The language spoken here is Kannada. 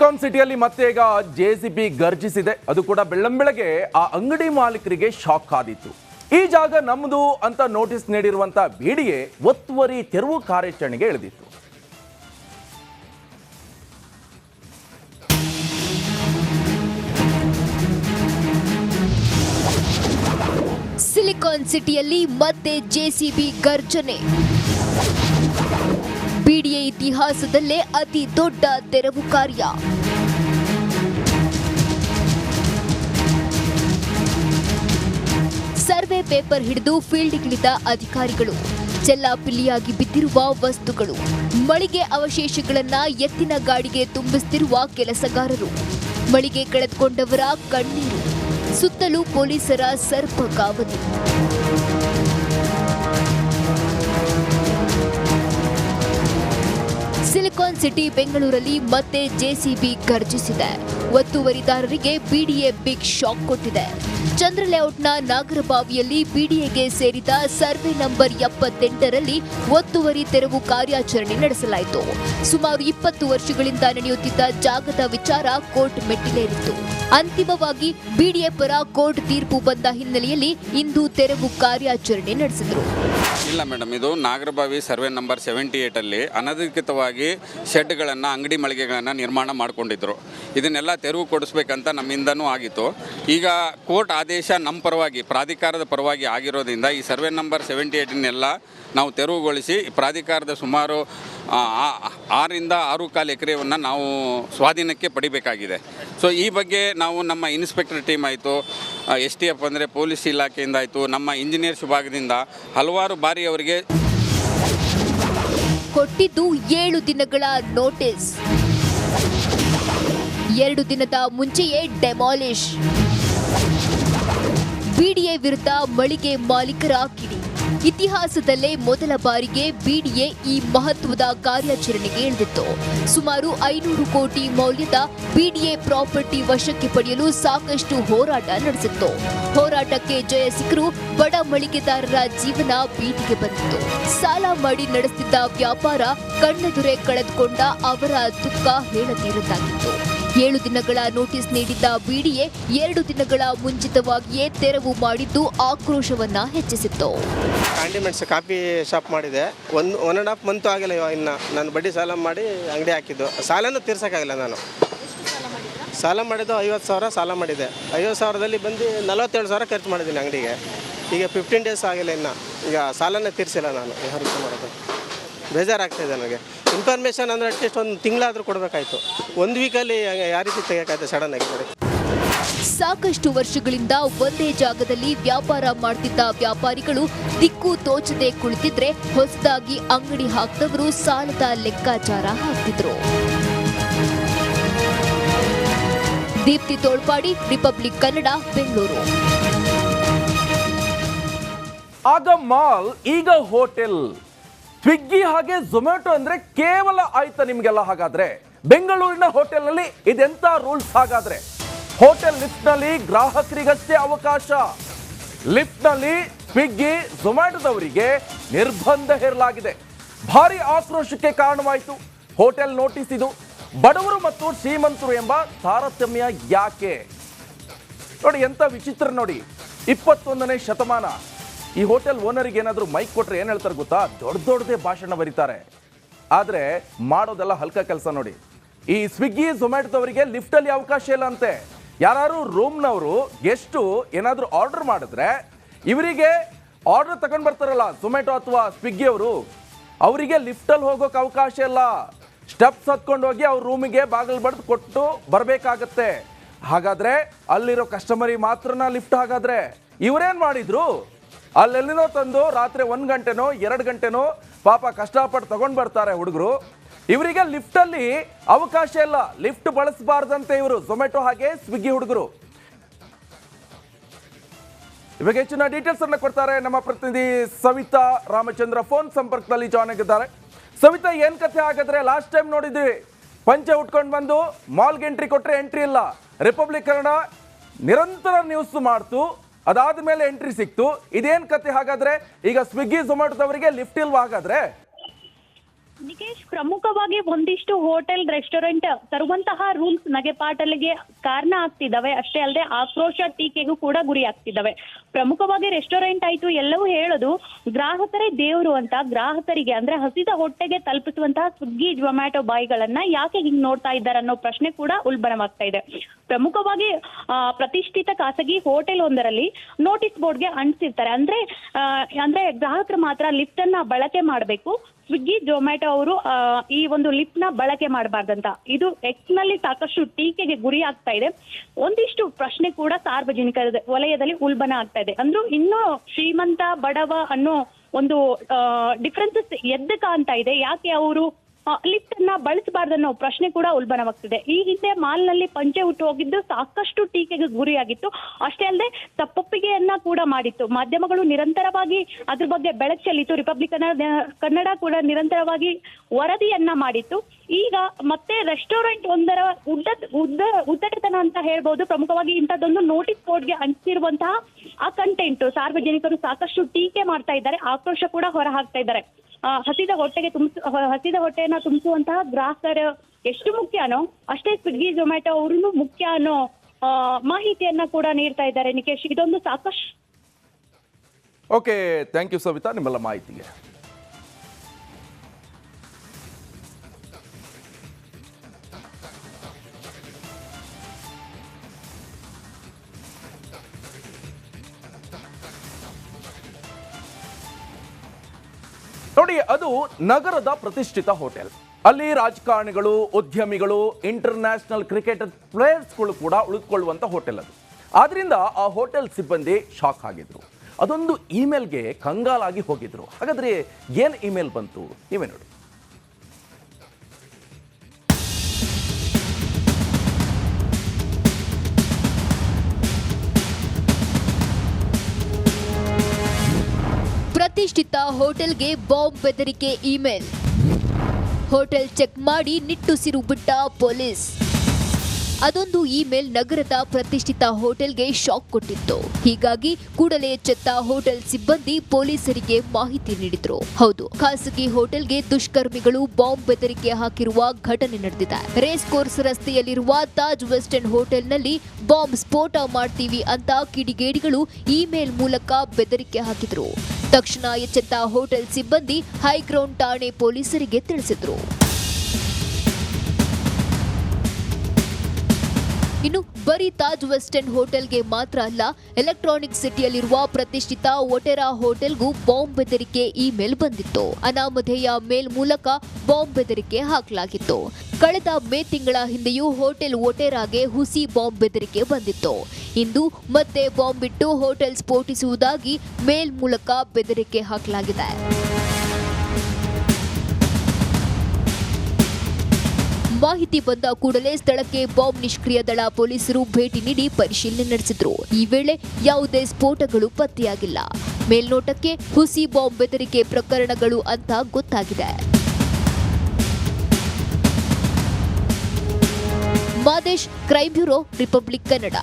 ಸಿಲಿಕಾನ್ ಸಿಟಿಯಲ್ಲಿ ಮತ್ತೆ ಈಗ ಜೆ ಸಿ ಬಿ ಗರ್ಜಿಸಿದೆ. ಅದು ಕೂಡ ಬೆಳ್ಳಂಬೆಳಗ್ಗೆ ಆ ಅಂಗಡಿ ಮಾಲೀಕರಿಗೆ ಶಾಕ್ ಆದಿತ್ತು ಈ ಜಾಗ ನಮ್ಮದು ಅಂತ ನೋಟಿಸ್ ನೀಡಿರುವಂತ ಬಿಡಿಎ ಒತ್ತುವರಿ ತೆರವು ಕಾರ್ಯಾಚರಣೆಗೆ ಇಳಿದಿತ್ತು. ಸಿಲಿಕಾನ್ ಸಿಟಿಯಲ್ಲಿ ಮತ್ತೆ ಜೆಸಿಬಿ ಗರ್ಜನೆ. ಇತಿಹಾಸದಲ್ಲೇ ಅತಿ ದೊಡ್ಡ ತೆರವು ಕಾರ್ಯ. ಸರ್ವೆ ಪೇಪರ್ ಹಿಡಿದು ಫೀಲ್ಡ್ಗಿಳಿದ ಅಧಿಕಾರಿಗಳು, ಚೆಲ್ಲಾಪಿಲ್ಲಿಯಾಗಿ ಬಿದ್ದಿರುವ ವಸ್ತುಗಳು, ಮಳಿಗೆ ಅವಶೇಷಗಳನ್ನ ಎತ್ತಿನ ಗಾಡಿಗೆ ತುಂಬಿಸುತ್ತಿರುವ ಕೆಲಸಗಾರರು, ಮಳಿಗೆ ಕಳೆದುಕೊಂಡವರ ಕಣ್ಣೀರು, ಸುತ್ತಲೂ ಪೊಲೀಸರ ಸರ್ಪ ಸಿಲಿಕಾನ್ ಸಿಟಿ ಬೆಂಗಳೂರಲ್ಲಿ ಮತ್ತೆ ಜೆಸಿಬಿ ಗರ್ಜಿಸಿದೆ ಒತ್ತುವರಿದಾರರಿಗೆ ಬಿಡಿಎ ಬಿಗ್ ಶಾಕ್ ಕೊಟ್ಟಿದೆ. ಚಂದ್ರ ಲೇಔಟ್ನ ನಾಗರಬಾವಿಯಲ್ಲಿ ಬಿಡಿಎಗೆ ಸೇರಿದ ಸರ್ವೆ ನಂಬರ್ ಎಪ್ಪತ್ತೆಂಟರಲ್ಲಿ ಒತ್ತುವರಿ ತೆರವು ಕಾರ್ಯಾಚರಣೆ ನಡೆಸಲಾಯಿತು. ಸುಮಾರು ಇಪ್ಪತ್ತು ವರ್ಷಗಳಿಂದ ನಡೆಯುತ್ತಿದ್ದ ಜಾಗದ ವಿಚಾರ ಕೋರ್ಟ್ ಮೆಟ್ಟಿಲೇರಿತ್ತು. ಅಂತಿಮವಾಗಿ ಬಿಡಿಎ ಪರ ಕೋರ್ಟ್ ತೀರ್ಪು ಬಂದ ಹಿನ್ನೆಲೆಯಲ್ಲಿ ಇಂದು ತೆರವು ಕಾರ್ಯಾಚರಣೆ ನಡೆಸಿದರು. ಇಲ್ಲ ಮೇಡಮ್. ಇದು ನಾಗರಬಾವಿ ಸರ್ವೆ ನಂಬರ್ ಸೆವೆಂಟಿ ಏಯ್ಟಲ್ಲಿ ಅನಧಿಕೃತವಾಗಿ ಶೆಡ್ಗಳನ್ನು ಅಂಗಡಿ ಮಳಿಗೆಗಳನ್ನು ನಿರ್ಮಾಣ ಮಾಡಿಕೊಂಡಿದ್ರು. ಇದನ್ನೆಲ್ಲ ತೆರವು ಕೊಡಿಸ್ಬೇಕಂತ ನಮ್ಮಿಂದನೂ ಆಗಿತ್ತು. ಈಗ ಕೋರ್ಟ್ ಆದೇಶ ನಮ್ಮ ಪರವಾಗಿ ಪ್ರಾಧಿಕಾರದ ಪರವಾಗಿ ಆಗಿರೋದ್ರಿಂದ ಈ ಸರ್ವೆ ನಂಬರ್ ಸೆವೆಂಟಿ ಏಯ್ಟನ್ನೆಲ್ಲ ನಾವು ತೆರವುಗೊಳಿಸಿ ಪ್ರಾಧಿಕಾರದ ಸುಮಾರು ಆ, ಆ- ಆರರಿಂದ ಆರು ಕಾಲು ಎಕರೆಯನ್ನು ನಾವು ಸ್ವಾಧೀನಕ್ಕೆ ಪಡಿಬೇಕಾಗಿದೆ. ಸೊ ಈ ಬಗ್ಗೆ ನಾವು ನಮ್ಮ ಇನ್ಸ್ಪೆಕ್ಟರ್ ಟೀಮ್ ಆಯಿತು ಎಸ್ ಟಿ ಎಫ್ ಅಂದರೆ ಪೊಲೀಸ್ ಇಲಾಖೆಯಿಂದ ಆಯಿತು, ನಮ್ಮ ಇಂಜಿನಿಯರ್ಸ್ ವಿಭಾಗದಿಂದ ಹಲವಾರು ಬಾರಿ ಅವರಿಗೆ ಕೊಟ್ಟಿದ್ದು ಏಳು ದಿನಗಳ ನೋಟಿಸ್ ಎರಡು ದಿನದ ಮುಂಚೆಯೇ ಡೆಮಾಲಿಷ್ ಬಿಡಿಎ ವಿರುದ್ಧ ಮಳಿಗೆ ಮಾಲೀಕರ ಕಿಡಿ. ಇತಿಹಾಸದಲ್ಲೇ ಮೊದಲ ಬಾರಿಗೆ ಬಿಡಿಎ ಈ ಮಹತ್ವದ ಕಾರ್ಯಾಚರಣೆಗೆ ಇಳಿದಿತ್ತು. ಸುಮಾರು ಐನೂರು ಕೋಟಿ ಮೌಲ್ಯದ ಬಿಡಿಎ ಪ್ರಾಪರ್ಟಿ ವಶಕ್ಕೆ ಪಡೆಯಲು ಸಾಕಷ್ಟು ಹೋರಾಟ ನಡೆಸಿತ್ತು. ಹೋರಾಟಕ್ಕೆ ಜಯ ಸಿಕ್ಕರೂ ಬಡ ಮಳಿಗೆದಾರರ ಜೀವನ ಬೀದಿಗೆ ಬಂದಿತ್ತು. ಸಾಲ ಮಾಡಿ ನಡೆಸುತ್ತಿದ್ದ ವ್ಯಾಪಾರ ಕಣ್ಣೆದುರೆ ಕಳೆದುಕೊಂಡ ಅವರ ದುಃಖ ಹೇಳತೀರದಾಗಿತ್ತು ಏಳು ದಿನಗಳ ನೋಟಿಸ್ ನೀಡಿದ್ದ ಬಿಡಿಎ ಎರಡು ದಿನಗಳ ಮುಂಚಿತವಾಗಿಯೇ ತೆರವು ಮಾಡಿದ್ದು ಆಕ್ರೋಶವನ್ನ ಹೆಚ್ಚಿಸಿತ್ತು. ಕಾಂಡಿಮೆಂಟ್ಸ್ ಕಾಫಿ ಶಾಪ್ ಮಾಡಿದೆ. ಒಂದು ಒನ್ ಆ್ಯಂಡ್ ಹಾಫ್ ಮಂತ್ ಆಗಿಲ್ಲ ಇವಾಗ ಇನ್ನು. ನಾನು ಬಡ್ಡಿ ಸಾಲ ಮಾಡಿ ಅಂಗಡಿ ಹಾಕಿದ್ದು. ಸಾಲನೂ ತೀರ್ಸೋಕ್ಕಾಗಿಲ್ಲ ನಾನು. ಸಾಲ ಮಾಡಿದ್ದು ಐವತ್ತು ಸಾವಿರ ಸಾಲ ಮಾಡಿದೆ. ಐವತ್ತು ಸಾವಿರದಲ್ಲಿ ಬಂದು ನಲವತ್ತೇಳು ಸಾವಿರ ಖರ್ಚು ಮಾಡಿದ್ದೀನಿ ಅಂಗಡಿಗೆ. ಈಗ ಫಿಫ್ಟೀನ್ ಡೇಸ್ ಆಗಿಲ್ಲ ಇನ್ನು. ಈಗ ಸಾಲನೇ ತೀರಿಸಿಲ್ಲ ನಾನು. ಯಾರು ಮಾಡೋದು. ಬೇಜಾರಾಗ್ತಾಯಿದೆ ನನಗೆ. ಇನ್ಫಾರ್ಮೇಷನ್ ಅಂದರೆ ಅಟ್ಲೀಸ್ಟ್ ಒಂದು ತಿಂಗಳಾದರೂ ಕೊಡಬೇಕಾಯ್ತು. ಒಂದು ವೀಕಲ್ಲಿ ಯಾವ ರೀತಿ ಸಡನ್ ಆಗಿ ನೋಡಿ. ಸಾಕಷ್ಟು ವರ್ಷಗಳಿಂದ ಒಂದೇ ಜಾಗದಲ್ಲಿ ವ್ಯಾಪಾರ ಮಾಡ್ತಿದ್ದ ವ್ಯಾಪಾರಿಗಳು ದಿಕ್ಕು ತೋಚದೆ ಕುಳಿತಿದ್ರೆ ಹೊಸದಾಗಿ ಅಂಗಡಿ ಹಾಕ್ತವರು ಸಾಲದ ಲೆಕ್ಕಾಚಾರ ಹಾಕ್ತಿದ್ರು. ದೀಪ್ತಿ ತೋಳ್ಪಾಡಿ ರಿಪಬ್ಲಿಕ್ ಕನ್ನಡ ಬೆಂಗಳೂರು ಆಗ ಮಾಲ್ ಈಗ ಹೋಟೆಲ್ ಸ್ವಿಗ್ಗಿ ಹಾಗೆ ಝೊಮ್ಯಾಟೊ ಅಂದ್ರೆ ಕೇವಲ ಆಯ್ತಾ ನಿಮ್ಗೆಲ್ಲ? ಹಾಗಾದ್ರೆ ಬೆಂಗಳೂರಿನ ಹೋಟೆಲ್ನಲ್ಲಿ ಇದೆಂತ ರೂಲ್ಸ್? ಹಾಗಾದ್ರೆ ಹೋಟೆಲ್ ಲಿಫ್ಟ್ನಲ್ಲಿ ಗ್ರಾಹಕರಿಗಷ್ಟೇ ಅವಕಾಶ. ಲಿಫ್ಟ್ನಲ್ಲಿ ಸ್ವಿಗ್ಗಿ ಝೊಮ್ಯಾಟೊದವರಿಗೆ ನಿರ್ಬಂಧ ಹೇರಲಾಗಿದೆ. ಭಾರಿ ಆಕ್ರೋಶಕ್ಕೆ ಕಾರಣವಾಯಿತು. ಹೋಟೆಲ್ ನೋಟಿಸ್ ಇದು. ಬಡವರು ಮತ್ತು ಶ್ರೀಮಂತರು ಎಂಬ ತಾರತಮ್ಯ ಯಾಕೆ? ನೋಡಿ, ಎಂತ ವಿಚಿತ್ರ ನೋಡಿ. ಇಪ್ಪತ್ತೊಂದನೇ ಶತಮಾನ. ಈ ಹೋಟೆಲ್ ಓನರಿಗೆ ಏನಾದರೂ ಮೈಕ್ ಕೊಟ್ಟರೆ ಏನು ಹೇಳ್ತಾರೆ ಗೊತ್ತಾ? ದೊಡ್ಡ ದೊಡ್ಡದೇ ಭಾಷಣ ಬರೀತಾರೆ. ಆದರೆ ಮಾಡೋದೆಲ್ಲ ಹಲ್ಕ ಕೆಲಸ ನೋಡಿ. ಈ ಸ್ವಿಗ್ಗಿ ಝೊಮ್ಯಾಟೊದವರಿಗೆ ಲಿಫ್ಟಲ್ಲಿ ಅವಕಾಶ ಇಲ್ಲ ಅಂತೆ. ಯಾರು ರೂಮ್ನವರು ಗೆಸ್ಟು ಏನಾದರೂ ಆರ್ಡರ್ ಮಾಡಿದ್ರೆ ಇವರಿಗೆ ಆರ್ಡರ್ ತಗೊಂಡು ಬರ್ತಾರಲ್ಲ ಝೊಮ್ಯಾಟೊ ಅಥವಾ ಸ್ವಿಗ್ಗಿಯವರು ಅವರಿಗೆ ಲಿಫ್ಟಲ್ಲಿ ಹೋಗೋಕೆ ಅವಕಾಶ ಇಲ್ಲ. ಸ್ಟೆಪ್ಸ್ ಹತ್ಕೊಂಡು ಹೋಗಿ ಅವ್ರ ರೂಮಿಗೆ ಬಾಗಿಲು ಬಡ್ದು ಕೊಟ್ಟು ಬರಬೇಕಾಗತ್ತೆ. ಹಾಗಾದರೆ ಅಲ್ಲಿರೋ ಕಸ್ಟಮರಿಗೆ ಮಾತ್ರನ ಲಿಫ್ಟ್ ಹಾಗಾದರೆ. ಇವರೇನು ಮಾಡಿದ್ರು? ಅಲ್ಲೆಲ್ಲಿನೋ ತಂದು ರಾತ್ರಿ ಒಂದು ಗಂಟೆನೋ, ಎರಡು ಗಂಟೆನೋ ಪಾಪ ಕಷ್ಟಪಟ್ಟು ತಗೊಂಡು ಬರ್ತಾರೆ ಹುಡುಗರು. ಇವರಿಗೆ ಲಿಫ್ಟಲ್ಲಿ ಅವಕಾಶ ಇಲ್ಲ. ಲಿಫ್ಟ್ ಬಳಸಬಾರ್ದಂತೆ ಇವರು. ಝೊಮ್ಯಾಟೊ ಹಾಗೆ ಸ್ವಿಗ್ಗಿ ಹುಡುಗರು. ಇವಾಗ ಹೆಚ್ಚಿನ ಡೀಟೇಲ್ಸ್ ಅನ್ನ ಕೊಡ್ತಾರೆ ನಮ್ಮ ಪ್ರತಿನಿಧಿ ಸವಿತಾ ರಾಮಚಂದ್ರ. ಫೋನ್ ಸಂಪರ್ಕದಲ್ಲಿ ಜಾಯ್ನ್ ಆಗಿದ್ದಾರೆ. ಸವಿತಾ, ಏನ್ ಕಥೆ ಆಗಿದ್ರೆ ಲಾಸ್ಟ್ ಟೈಮ್ ನೋಡಿದ್ವಿ. ಪಂಚೆ ಉಟ್ಕೊಂಡು ಬಂದು ಮಾಲ್ಗೆ ಎಂಟ್ರಿ ಕೊಟ್ಟರೆ ಎಂಟ್ರಿ ಇಲ್ಲ. ರಿಪಬ್ಲಿಕ್ ಕನ್ನಡ ನಿರಂತರ ನ್ಯೂಸ್ ಮಾಡ್ತು. ಅದಾದ ಮೇಲೆ ಎಂಟ್ರಿ ಸಿಕ್ತು. ಇದೇನ್ ಕತೆ ಹಾಗಾದ್ರೆ ಈಗ ಸ್ವಿಗ್ಗಿ ಝೊಮ್ಯಾಟೊದವರಿಗೆ ಲಿಫ್ಟ್ ಇಲ್ವಾ ಹಾಗಾದ್ರೆ ನಿಕೇಶ್ ಪ್ರಮುಖವಾಗಿ ಒಂದಿಷ್ಟು ಹೋಟೆಲ್, ರೆಸ್ಟೋರೆಂಟ್ ತರುವಂತಹ ರೂಲ್ಸ್ ನಗೆಪಾಟಲಿಗೆ ಕಾರಣ ಆಗ್ತಿದ್ದಾವೆ. ಅಷ್ಟೇ ಅಲ್ಲದೆ ಆಕ್ರೋಶ ಟೀಕೆಗೂ ಕೂಡ ಗುರಿ ಆಗ್ತಿದ್ದಾವೆ. ಪ್ರಮುಖವಾಗಿ ರೆಸ್ಟೋರೆಂಟ್ ಆಯ್ತು ಎಲ್ಲವೂ ಹೇಳೋದು ಗ್ರಾಹಕರೇ ದೇವರು ಅಂತ. ಗ್ರಾಹಕರಿಗೆ ಅಂದ್ರೆ ಹಸಿದ ಹೊಟ್ಟೆಗೆ ತಲುಪಿಸುವಂತಹ ಸ್ವಿಗ್ಗಿ ಜೊಮ್ಯಾಟೊ ಬಾಯಿಗಳನ್ನ ಯಾಕೆ ಹಿಂಗ್ ನೋಡ್ತಾ ಇದ್ದಾರೆ ಅನ್ನೋ ಪ್ರಶ್ನೆ ಕೂಡ ಉಲ್ಬಣವಾಗ್ತಾ ಇದೆ. ಪ್ರಮುಖವಾಗಿ ಪ್ರತಿಷ್ಠಿತ ಖಾಸಗಿ ಹೋಟೆಲ್ ಒಂದರಲ್ಲಿ ನೋಟಿಸ್ ಬೋರ್ಡ್ಗೆ ಅಂಟಿಸಿರ್ತಾರೆ. ಅಂದ್ರೆ ಅಂದ್ರೆ ಗ್ರಾಹಕರು ಮಾತ್ರ ಲಿಫ್ಟ್ ಅನ್ನ ಬಳಕೆ ಮಾಡಬೇಕು. ಸ್ವಿಗ್ಗಿ, ಜೊಮ್ಯಾಟೊ ಅವರು ಈ ಒಂದು ಲಿಪ್ನ ಬಳಕೆ ಮಾಡಬಾರ್ದಂತ. ಇದು ಎಕ್ಸ್ನಲ್ಲಿ ಸಾಕಷ್ಟು ಟೀಕೆಗೆ ಗುರಿ ಆಗ್ತಾ ಇದೆ. ಒಂದಿಷ್ಟು ಪ್ರಶ್ನೆ ಕೂಡ ಸಾರ್ವಜನಿಕ ವಲಯದಲ್ಲಿ ಉಲ್ಬಣ ಆಗ್ತಾ ಇದೆ. ಅಂದ್ರೂ ಇನ್ನೂ ಶ್ರೀಮಂತ, ಬಡವ ಅನ್ನೋ ಒಂದು ಡಿಫ್ರೆನ್ಸಸ್ ಎದ್ದು ಕಾಣ್ತಾ ಇದೆ. ಯಾಕೆ ಅವರು ಲಿಫ್ಟ್ ಅನ್ನ ಬಳಸಬಾರ್ದನ್ನೋ ಪ್ರಶ್ನೆ ಕೂಡ ಉಲ್ಬಣವಾಗ್ತಿದೆ. ಈ ಹಿಂದೆ ಮಾಲ್ನಲ್ಲಿ ಪಂಚೆ ಹುಟ್ಟು ಹೋಗಿದ್ದು ಸಾಕಷ್ಟು ಟೀಕೆಗೆ ಗುರಿಯಾಗಿತ್ತು. ಅಷ್ಟೇ ಅಲ್ಲದೆ ತಪ್ಪೊಪ್ಪಿಗೆಯನ್ನ ಕೂಡ ಮಾಡಿತ್ತು. ಮಾಧ್ಯಮಗಳು ನಿರಂತರವಾಗಿ ಅದ್ರ ಬಗ್ಗೆ ಬೆಳಕು ರಿಪಬ್ಲಿಕ್ ಕನ್ನಡ ಕನ್ನಡ ಕೂಡ ನಿರಂತರವಾಗಿ ವರದಿಯನ್ನ ಮಾಡಿತ್ತು. ಈಗ ಮತ್ತೆ ರೆಸ್ಟೋರೆಂಟ್ ಒಂದರ ಉದ್ದ ಉದ್ದ ಉದ್ದಟತನ ಅಂತ ಹೇಳ್ಬೋದು. ಪ್ರಮುಖವಾಗಿ ಇಂಥದ್ದೊಂದು ನೋಟಿಸ್ ಬೋರ್ಡ್ಗೆ ಅಂಟಿಸಿರುವಂತಹ ಆ ಕಂಟೆಂಟ್ ಸಾರ್ವಜನಿಕರು ಸಾಕಷ್ಟು ಟೀಕೆ ಮಾಡ್ತಾ ಇದ್ದಾರೆ. ಆಕ್ರೋಶ ಕೂಡ ಹೊರ ಹಾಕ್ತಾ ಇದ್ದಾರೆ. ಹಸಿದ ಹೊಟ್ಟೆಗೆ ತುಂಬಿಸ ಹಸಿದ ಹೊಟ್ಟೆಯನ್ನ ತುಂಬಿಸುವಂತಹ ಗ್ರಾಹಕರು ಎಷ್ಟು ಮುಖ್ಯನೋ, ಅಷ್ಟೇ ಸ್ವಿಗ್ಗಿ ಜೊಮ್ಯಾಟೊ ಅವರು ಮುಖ್ಯ ಅನ್ನೋ ಮಾಹಿತಿಯನ್ನ ಕೂಡ ನೀಡ್ತಾ ಇದ್ದಾರೆ ನಿಕೇಶ್. ಇದೊಂದು ಸಾಕಷ್ಟು. ಓಕೆ ಥ್ಯಾಂಕ್ ಯು ಸವಿತಾ ನಿಮ್ಮೆಲ್ಲ ಮಾಹಿತಿಗೆ. ನೋಡಿ, ಅದು ನಗರದ ಪ್ರತಿಷ್ಠಿತ ಹೋಟೆಲ್. ಅಲ್ಲಿ ರಾಜಕಾರಣಿಗಳು, ಉದ್ಯಮಿಗಳು ಇಂಟರ್ನ್ಯಾಷನಲ್ ಕ್ರಿಕೆಟ್ ಪ್ಲೇಯರ್ಸ್ಗಳು ಕೂಡ ಉಳಿದುಕೊಳ್ಳುವಂಥ ಹೋಟೆಲ್ ಅದು. ಆದ್ರಿಂದ ಆ ಹೋಟೆಲ್ ಸಿಬ್ಬಂದಿ ಶಾಕ್ ಆಗಿದ್ರು. ಅದೊಂದು ಇಮೇಲ್ಗೆ ಕಂಗಾಲಾಗಿ ಹೋಗಿದ್ರು. ಹಾಗಾದ್ರೆ ಏನು ಇಮೇಲ್ ಬಂತು? ನೀವೇ ನೋಡಿ. ಪ್ರತಿಷ್ಠಿತ ಹೋಟೆಲ್ಗೆ ಬಾಂಬ್ ಬೆದರಿಕೆ ಇಮೇಲ್. ಹೋಟೆಲ್ ಚೆಕ್ ಮಾಡಿ ನಿಟ್ಟುಸಿರು ಬಿಟ್ಟ ಪೊಲೀಸ್. ಅದೊಂದು ಇಮೇಲ್ ನಗರದ ಪ್ರತಿಷ್ಠಿತ ಹೋಟೆಲ್ಗೆ ಶಾಕ್ ಕೊಟ್ಟಿತ್ತು. ಹೀಗಾಗಿ ಕೂಡಲೇ ಚೆತ್ತ ಹೋಟೆಲ್ ಸಿಬ್ಬಂದಿ ಪೊಲೀಸರಿಗೆ ಮಾಹಿತಿ ನೀಡಿದ್ರು. ಹೌದು, ಖಾಸಗಿ ಹೋಟೆಲ್ಗೆ ದುಷ್ಕರ್ಮಿಗಳು ಬಾಂಬ್ ಬೆದರಿಕೆ ಹಾಕಿರುವ ಘಟನೆ ನಡೆದಿದೆ. ರೇಸ್ ಕೋರ್ಸ್ ರಸ್ತೆಯಲ್ಲಿರುವ ತಾಜ್ ವೆಸ್ಟರ್ನ್ ಹೋಟೆಲ್ನಲ್ಲಿ ಬಾಂಬ್ ಸ್ಫೋಟ ಮಾಡ್ತೀವಿ ಅಂತ ಕಿಡಿಗೇಡಿಗಳು ಇಮೇಲ್ ಮೂಲಕ ಬೆದರಿಕೆ ಹಾಕಿದ್ರು. ತಕ್ಷಣ ಎಚ್ಚೆತ್ತ ಹೋಟೆಲ್ ಸಿಬ್ಬಂದಿ ಹೈಗ್ರೌಂಡ್ ಠಾಣೆ ಪೊಲೀಸರಿಗೆ ತಿಳಿಸಿದ್ರು. ಇನ್ನು ಬರೀ ತಾಜ್ ವೆಸ್ಟ್ ಎಂಡ್ ಹೋಟೆಲ್ಗೆ ಮಾತ್ರ ಅಲ್ಲ, ಎಲೆಕ್ಟ್ರಾನಿಕ್ ಸಿಟಿಯಲ್ಲಿರುವ ಪ್ರತಿಷ್ಠಿತ ಒಟೆರಾ ಹೋಟೆಲ್ಗೂ ಬಾಂಬ್ ಬೆದರಿಕೆ ಇಮೇಲ್ ಬಂದಿತ್ತು. ಅನಾಮಧೇಯ ಮೇಲ್ ಮೂಲಕ ಬಾಂಬ್ ಬೆದರಿಕೆ ಹಾಕಲಾಗಿತ್ತು. ಕಳೆದ ಮೇ ತಿಂಗಳ ಹಿಂದೆಯೂ ಹೋಟೆಲ್ ಒಟೆರಾಗೆ ಹುಸಿ ಬಾಂಬ್ ಬೆದರಿಕೆ ಬಂದಿತ್ತು. ಇಂದು ಮತ್ತೆ ಬಾಂಬ್ ಬಿಟ್ಟು ಹೋಟೆಲ್ ಸ್ಫೋಟಿಸುವುದಾಗಿ ಮೇಲ್ ಮೂಲಕ ಬೆದರಿಕೆ ಹಾಕಲಾಗಿದೆ. ಮಾಹಿತಿ ಬಂದ ಕೂಡಲೇ ಸ್ಥಳಕ್ಕೆ ಬಾಂಬ್ ನಿಷ್ಕ್ರಿಯ ದಳ ಪೊಲೀಸರು ಭೇಟಿ ನೀಡಿ ಪರಿಶೀಲನೆ ನಡೆಸಿದ್ರು. ಈ ವೇಳೆ ಯಾವುದೇ ಸ್ಫೋಟಗಳು ಪತ್ತೆಯಾಗಿಲ್ಲ. ಮೇಲ್ನೋಟಕ್ಕೆ ಹುಸಿ ಬಾಂಬ್ ಬೆದರಿಕೆ ಪ್ರಕರಣಗಳು ಅಂತ ಗೊತ್ತಾಗಿದೆ. Madesh crime bureau republic Kannada.